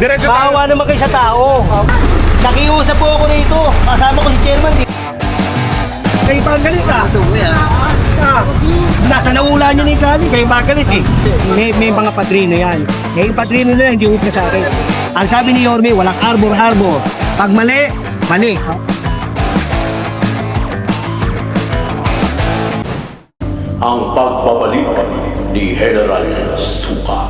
Diretso tayo. Bawa naman kayo sa tao. Nakiusap po ako rito. Kasama ko si chairman. Di. Kayo pa ang galit ah. Ah, nasa naula niyo ni Kali, kayo galit eh. May, may mga padrino yan. Yung padrino na yan, hindi upna sa akin. Ang sabi ni Yorme, walang arbor-arbor. Pag mali, mali. ang pagbabalik ni General Suka.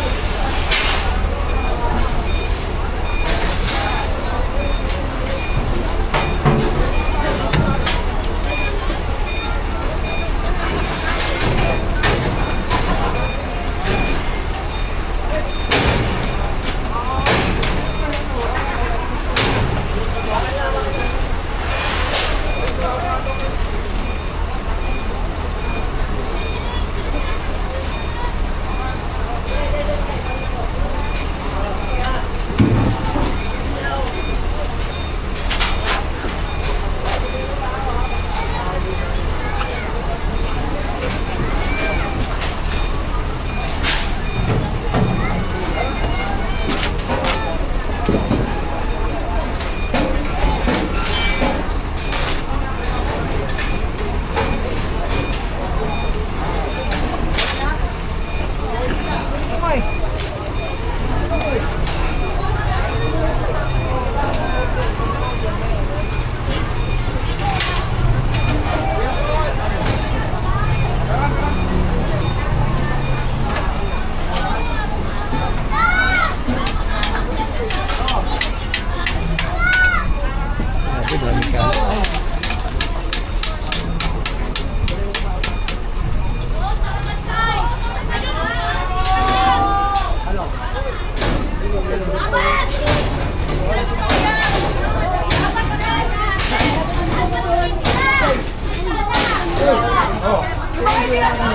Wag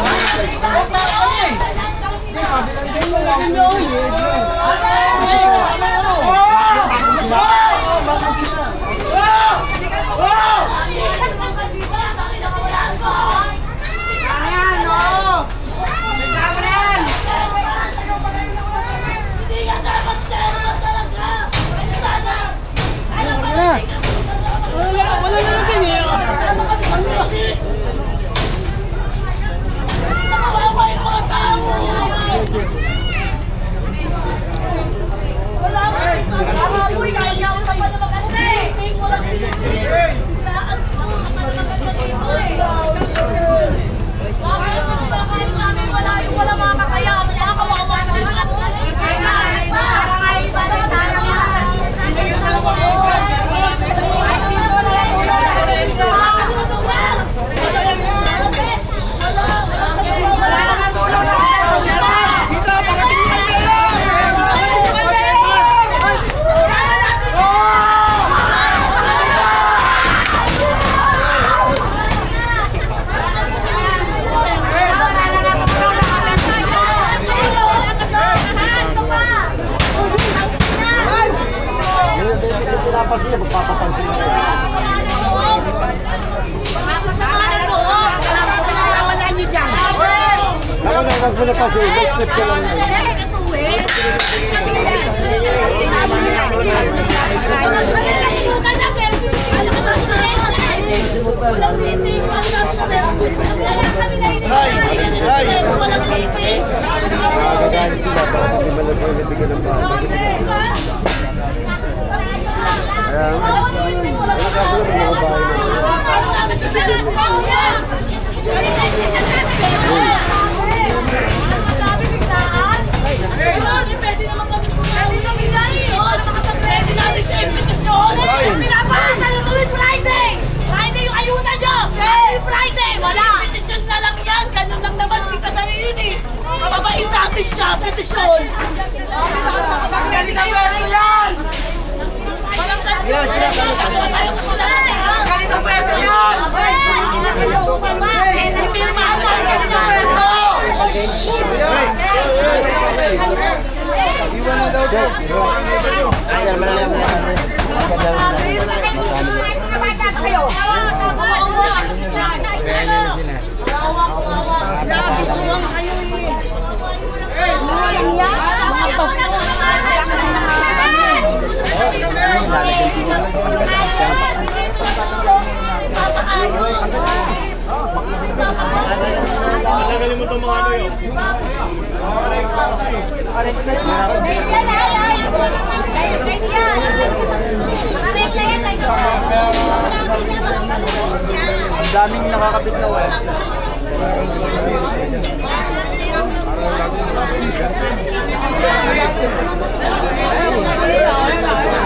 mo na kasi, next step na bigyan ng bahay? Kaya, nakakagalit ng mga bahay na. Siya, petisyon! Nakapagdali na pwesto yan! Walang lang, galing sa pwesto! Ayan, malalim na yan. Ang daming nakakapit na wala. Ang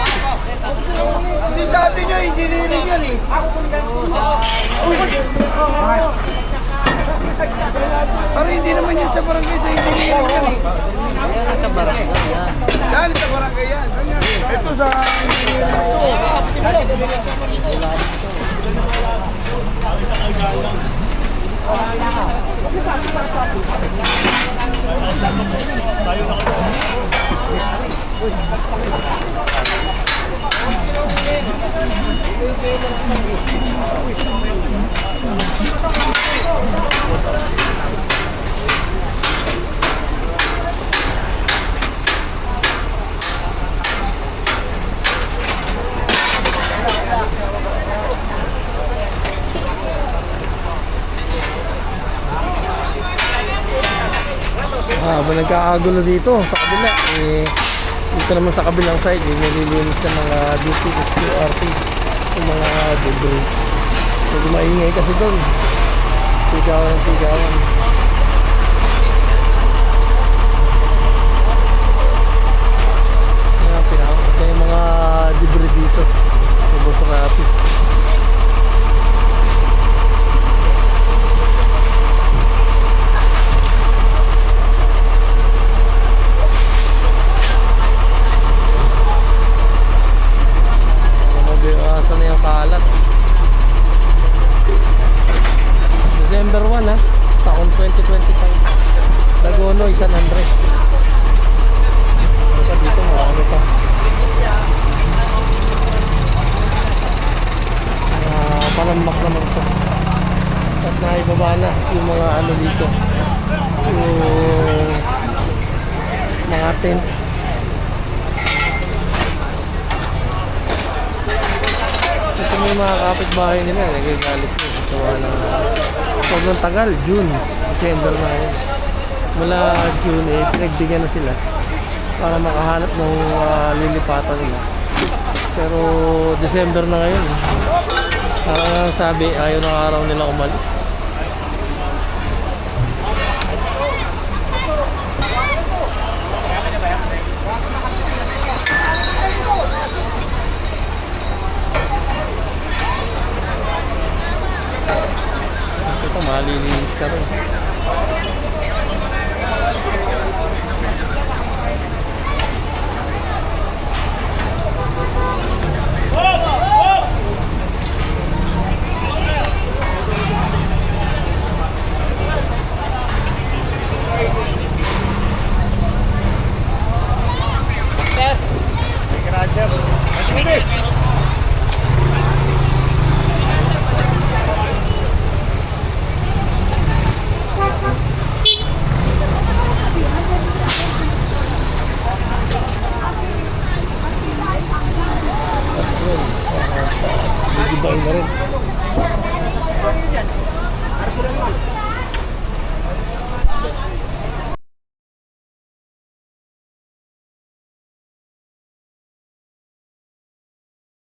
atin yung engineering yan eh. Pero hindi naman yun sa barangay sa engineering yan eh. Ayan sa barangay yan. Yan sa barangay yan. Ito sa engineering ito. Ah, habang nagkakagulo dito sa kabila, eh, dito naman sa kabilang side, eh, nililinis ng mga duty QRT, yung mga debris. Medyo maingay kasi doon. Sigawan, sigawan. Na yung mga debris dito. Yung Bosrati. Mabiwasan na yung kalat. December 1 ha, taon 2025. Dagonoy, San Andres. Ano pa dito, marami pa. Ah, palambak naman to. At naibaba na yung mga ano dito. Yung mga tent. Ito may mga kapitbahay nila, nagagalit ko. Gawa ng sobrang tagal, June, December na yun. Mula June eh, pinagbigyan na sila para makahanap ng ah, lilipatan nila. Pero December na ngayon. Parang sabi, ayaw ng araw nila umalis. Malilinis na rin.